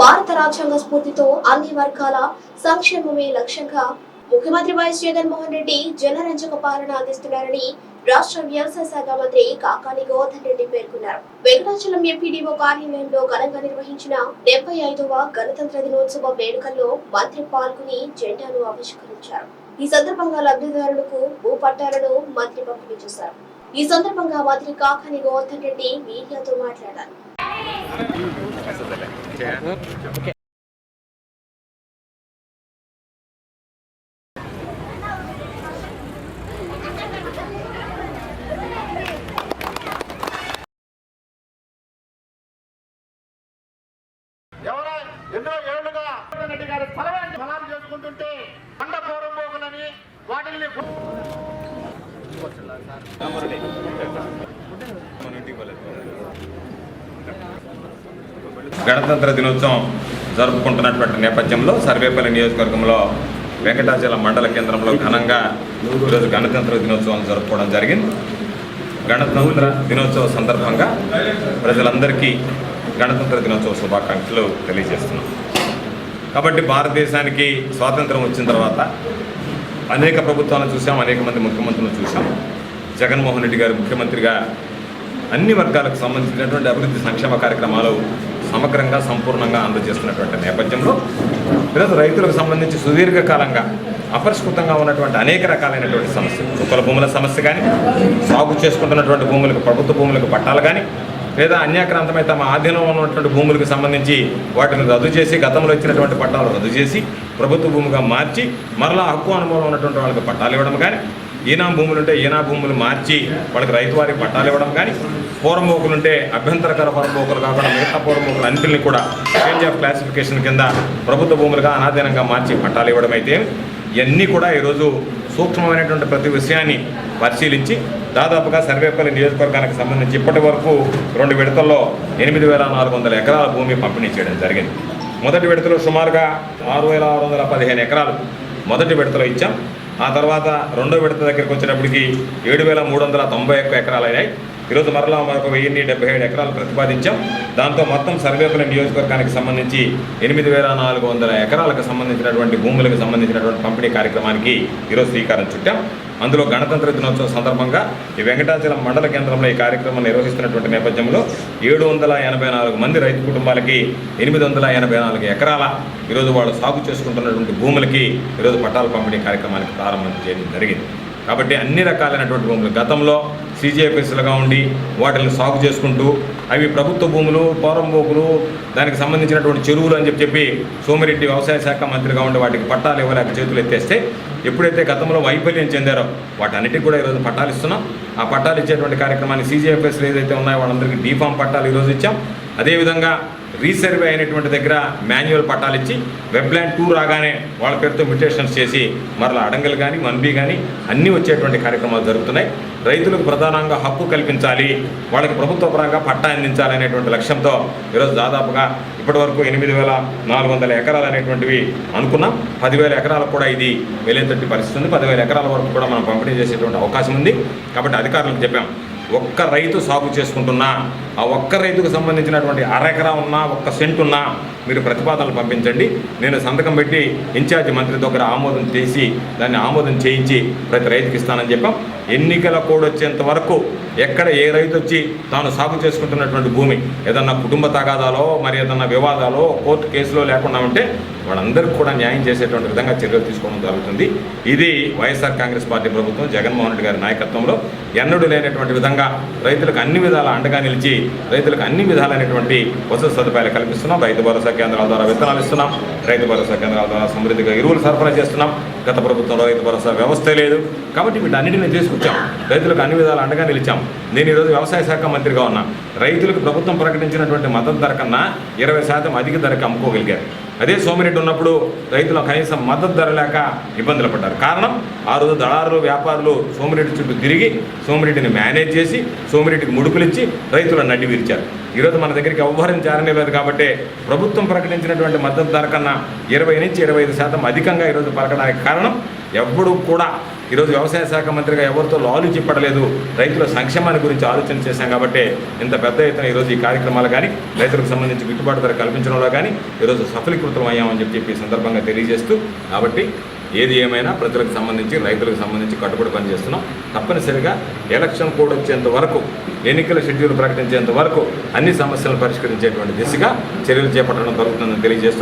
భారత రాజ్యాంగ స్ఫూర్తితో అన్ని వర్గాల సంక్షేమమే లక్ష్యంగా ముఖ్యమంత్రి వైఎస్ జగన్మోహన్ రెడ్డి జనరంజక పాలన అందిస్తున్నారని రాష్ట్ర వ్యవసాయ శాఖ మంత్రి కాకాని గోవర్ధన్ రెడ్డి పేర్కొన్నారు. వెంకటాచలం ఎంపీడీఓ కార్యాలయంలో ఘనంగా నిర్వహించిన డెబ్బై ఐదవ గణతంత్ర దినోత్సవ వేడుకల్లో మంత్రి పాల్గొని జెండాను ఆవిష్కరించారు. ఈ సందర్భంగా లబ్ధిదారులకు భూ పట్టాలను మంత్రి పంపిణీ చేశారు. ఈ సందర్భంగా మంత్రి కాకాని గోవర్ధన్ రెడ్డి మీడియాతో మాట్లాడారు. ఎవరో ఎన్నో ఏళ్ళుగా రెడ్డి గారి చేసుకుంటుంటే పండ పూర్వపోకులని వాటిని గణతంత్ర దినోత్సవం జరుపుకుంటున్నటువంటి నేపథ్యంలో సర్వేపల్లి నియోజకవర్గంలో వెంకటాచలం మండల కేంద్రంలో ఘనంగా ఈరోజు గణతంత్ర దినోత్సవం జరుపుకోవడం జరిగింది. గణతంత్ర దినోత్సవ సందర్భంగా ప్రజలందరికీ గణతంత్ర దినోత్సవ శుభాకాంక్షలు తెలియజేస్తున్నాం. కాబట్టి భారతదేశానికి స్వాతంత్రం వచ్చిన తర్వాత అనేక ప్రభుత్వాలను చూసాం అనేక మంది ముఖ్యమంత్రులను చూసాం జగన్మోహన్ రెడ్డి గారు ముఖ్యమంత్రిగా అన్ని వర్గాలకు సంబంధించినటువంటి అభివృద్ధి సంక్షేమ కార్యక్రమాలు సమగ్రంగా సంపూర్ణంగా అందజేస్తున్నటువంటి నేపథ్యంలో ఈరోజు రైతులకు సంబంధించి సుదీర్ఘకాలంగా అపరిష్కృతంగా ఉన్నటువంటి అనేక రకాలైనటువంటి సమస్యలు. చుక్కల భూముల సమస్య కానీ సాగు చేసుకుంటున్నటువంటి భూములకు ప్రభుత్వ భూములకు పట్టాలు కానీ లేదా అన్యాక్రాంతమై తమ ఆధీనంలో ఉన్నటువంటి భూములకు సంబంధించి వాటిని రద్దు చేసి గతంలో ఇచ్చినటువంటి పట్టాలు రద్దు చేసి ప్రభుత్వ భూమిగా మార్చి మరలా హక్కు అనుభవం ఉన్నటువంటి వాళ్ళకి పట్టాలు ఇవ్వడం కానీ ఈనా భూములు ఉంటే ఈనా భూములు మార్చి వాళ్ళకి రైతు వారికి పట్టాలు ఇవ్వడం కానీ పూర్వమోకులు ఉంటే అభ్యంతరకర పూర్వమోకులు కాకుండా మిగతా పూర్వమోకులు అన్నింటిని కూడా చేంజ్ ఆఫ్ క్లాసిఫికేషన్ కింద ప్రభుత్వ భూములుగా అనాధీనంగా మార్చి పట్టాలు ఇవ్వడం అయితే ఇవన్నీ కూడా ఈరోజు సూక్ష్మమైనటువంటి ప్రతి విషయాన్ని పరిశీలించి దాదాపుగా సర్వేపల్లి నియోజకవర్గానికి సంబంధించి ఇప్పటి వరకు రెండు విడతల్లో ఎనిమిది వేల నాలుగు వందల ఎకరాల భూమి పంపిణీ చేయడం జరిగింది. మొదటి విడతలో సుమారుగా ఆరు వేల ఆరు వందల పదిహేను ఎకరాలు మొదటి విడతలో ఇచ్చాం. ఆ తర్వాత రెండో విడత దగ్గరికి వచ్చేటప్పటికి ఏడు వేల మూడు వందల తొంభై ఒక్క ఎకరాలు అయినాయి ఈరోజు మరలా మరొక వెయ్యిన్ని డెబ్బై ఏడు ఎకరాలు ప్రతిపాదించాం. దాంతో మొత్తం సర్వేపల్లి నియోజకవర్గానికి సంబంధించి ఎనిమిది వేల నాలుగు వందల ఎకరాలకు సంబంధించినటువంటి భూములకు సంబంధించినటువంటి పంపిణీ కార్యక్రమానికి ఈరోజు శ్రీకారం చుట్టాం. అందులో గణతంత్ర దినోత్సవం సందర్భంగా ఈ వెంకటాచలం మండల కేంద్రంలో ఈ కార్యక్రమం నిర్వహిస్తున్నటువంటి నేపథ్యంలో ఏడు వందల ఎనభై నాలుగు మంది రైతు కుటుంబాలకి ఎనిమిది వందల ఎనభై నాలుగు ఎకరాల ఈరోజు వాళ్ళు సాగు చేసుకుంటున్నటువంటి భూములకి ఈరోజు పట్టాల పంపిణీ కార్యక్రమానికి ప్రారంభం చేయడం జరిగింది. కాబట్టి అన్ని రకాలైనటువంటి భూములు గతంలో సీజీఎఫ్ఎస్లుగా ఉండి వాటిని సాగు చేసుకుంటూ అవి ప్రభుత్వ భూములు పౌరం భూములు దానికి సంబంధించినటువంటి చెరువులు అని చెప్పి చెప్పి సోమిరెడ్డి వ్యవసాయ శాఖ మంత్రిగా ఉండి వాటికి పట్టాలు ఇవ్వలేక చేతులు ఎత్తేస్తే ఎప్పుడైతే గతంలో వైఫల్యం చెందారో వాటన్నిటికి కూడా ఈరోజు పట్టాలు ఇస్తున్నాం. ఆ పట్టాలు ఇచ్చేటువంటి కార్యక్రమాన్ని సీజీఎఫ్ఎస్లు ఏదైతే ఉన్నాయో వాళ్ళందరికీ డీఫామ్ పట్టాలు ఈరోజు ఇచ్చాం. అదేవిధంగా రీసర్వే అయినటువంటి దగ్గర మాన్యువల్ పట్టాలు ఇచ్చి వెబ్లాండ్ టూ రాగానే వాళ్ళ పేరుతో మ్యూటేషన్స్ చేసి మరలా అడంగలు కానీ వన్బీ కానీ అన్నీ వచ్చేటువంటి కార్యక్రమాలు జరుగుతున్నాయి. రైతులకు ప్రధానంగా హక్కు కల్పించాలి వాళ్ళకి ప్రభుత్వ పరంగా పట్టా అందించాలి అనేటువంటి లక్ష్యంతో ఈరోజు దాదాపుగా ఇప్పటివరకు ఎనిమిది వేల నాలుగు వందల ఎకరాలు అనేటువంటివి అనుకున్నాం. పదివేల ఎకరాలకు కూడా ఇది వెలేతట్టి పరిస్థితి ఉంది పదివేల ఎకరాల వరకు కూడా మనం పంపిణీ చేసేటువంటి అవకాశం ఉంది. కాబట్టి అధికారులకు చెప్పాం ఒక్క రైతు సాగు చేసుకుంటున్నా ఆ ఒక్క రైతుకు సంబంధించినటువంటి అరెకరా ఉన్నా ఒక్క సెంట్ ఉన్నా మీరు ప్రతిపాదనలు పంపించండి. నేను సంతకం పెట్టి ఇన్ఛార్జి మంత్రి దగ్గర ఆమోదం చేసి దాన్ని ఆమోదం చేయించి ప్రతి రైతుకి ఇస్తానని చెప్పాం. ఎన్నికల కోడ్ వచ్చేంత వరకు ఎక్కడ ఏ రైతు వచ్చి తాను సాగు చేసుకుంటున్నటువంటి భూమి ఏదన్నా కుటుంబ తగాదాలో మరి ఏదన్నా వివాదాలో కోర్టు కేసులో లేకుండా ఉంటే వాళ్ళందరికీ కూడా న్యాయం చేసేటువంటి విధంగా చర్యలు తీసుకోవడం జరుగుతుంది. ఇది వైఎస్ఆర్ కాంగ్రెస్ పార్టీ ప్రభుత్వం జగన్మోహన్ రెడ్డి గారి నాయకత్వంలో ఎన్నడూ లేనటువంటి విధంగా రైతులకు అన్ని విధాల అండగా నిలిచి రైతులకు అన్ని విధాలైనటువంటి వసతి సదుపాయాలు కల్పిస్తున్నాం. రైతు భరోసా కేంద్రాల ద్వారా విత్తనాలు ఇస్తున్నాం. రైతు భరోసా కేంద్రాల ద్వారా సమృద్ధిగా ఎరువులు సరఫరా చేస్తున్నాం. గత ప్రభుత్వంలో రైతు భరోసా వ్యవస్థ లేదు. కాబట్టి వీటన్నిటిని తీసుకొచ్చాం. రైతులకు అన్ని విధాలు అండగా నిలిచాం. నేను ఈరోజు వ్యవసాయ శాఖ మంత్రిగా ఉన్నా. రైతులకు ప్రభుత్వం ప్రకటించినటువంటి మద్దతు ధర కన్నా ఇరవై శాతం అధిక ధరకి అమ్ముకోగలిగారు. అదే సోమిరెడ్డి ఉన్నప్పుడు రైతులు కనీసం మద్దతు ధర లేక ఇబ్బందులు పడ్డారు. కారణం ఆ రోజు దళారులు వ్యాపారులు సోమిరెడ్డి చుట్టూ తిరిగి సోమిరెడ్డిని మేనేజ్ చేసి సోమిరెడ్డికి ముడుపులు ఇచ్చి రైతులను నడ్డి విరిచారు. ఈరోజు మన దగ్గరికి ఎవ్వరం చేరనేలేదు కాబట్టి ప్రభుత్వం ప్రకటించినటువంటి మద్దతు ధర కన్నా ఇరవై నుంచి ఇరవై ఐదు శాతం అధికంగా ఈరోజు పలకడానికి కారణం ఎవ్వడూ కూడా ఈరోజు వ్యవసాయ శాఖ మంత్రిగా ఎవరితో లాలుచి పడలేదు రైతుల సంక్షేమాన్ని గురించి ఆలోచన చేశాం కాబట్టి ఇంత పెద్ద ఎత్తున ఈరోజు ఈ కార్యక్రమాలు కానీ రైతులకు సంబంధించి గిట్టుబాటు ధర కల్పించడంలో కానీ ఈరోజు సఫలీకృతం అయ్యామని చెప్పి చెప్పి సందర్భంగా తెలియజేస్తూ కాబట్టి ఏది ఏమైనా ప్రజలకు సంబంధించి రైతులకు సంబంధించి కట్టుబడి పనిచేస్తున్నాం. తప్పనిసరిగా ఎలక్షన్ కోడ్ వచ్చేంత వరకు ఎన్నికల షెడ్యూల్ ప్రకటించేంత వరకు అన్ని సమస్యలను పరిష్కరించేటువంటి దిశగా చర్యలు చేపట్టడం జరుగుతుందని తెలియజేస్తూ